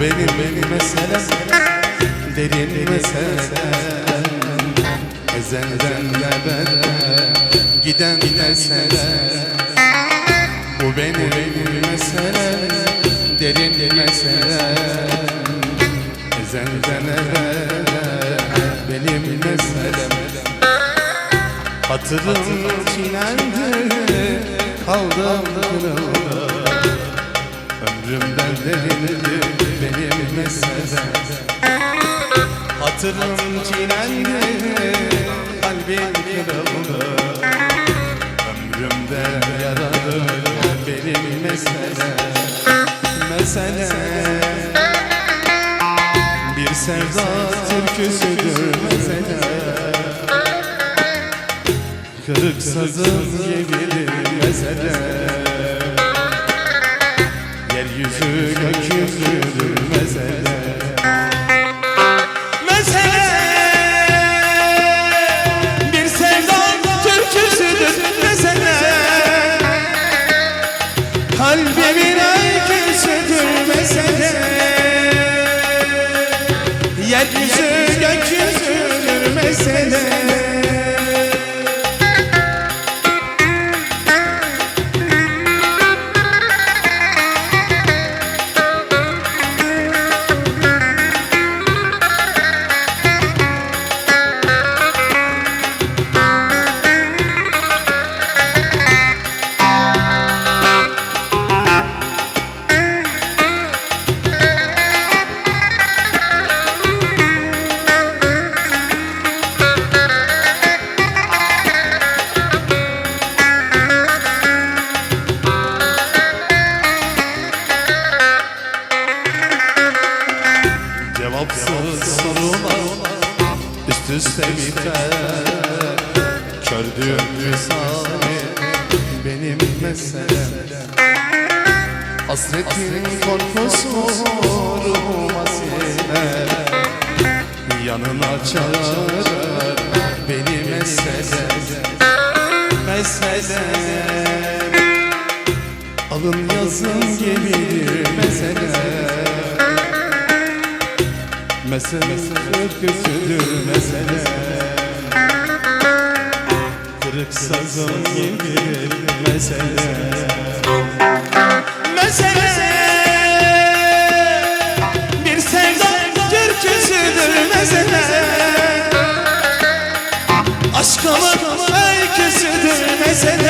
benim, benim meselem Derin meselem Ezelden ebeden Giden meselem Bu benim, benim meselem Derin meselem Ezelden ebeden Benim meselem Hatırım çilendi Kaldım kırıldı. Ömrümden derildi Benim meselem Hatırım çilendi Kalbim kırıldı Ömrümde yaralı Benim mesele. Mesele. Bir sevda türküsüdür mesele Kırık sazım gibidir mesele Kalbimin öyküsüdür mesele Yeryüzü gökyüzüdür mesele Cevapsız üst üste biter Kördüğüm misali benim meselem Hasretin korkusu ruhuma siner. Yanına çağırır beni meselem Meselem. Alın yazın gibidir meselem Mesele öyküsüdür mesele Kırık sazım gibi mesele Mesele Bir sevda türküsüdür mesele. Aşkımın öyküsüdür mesele.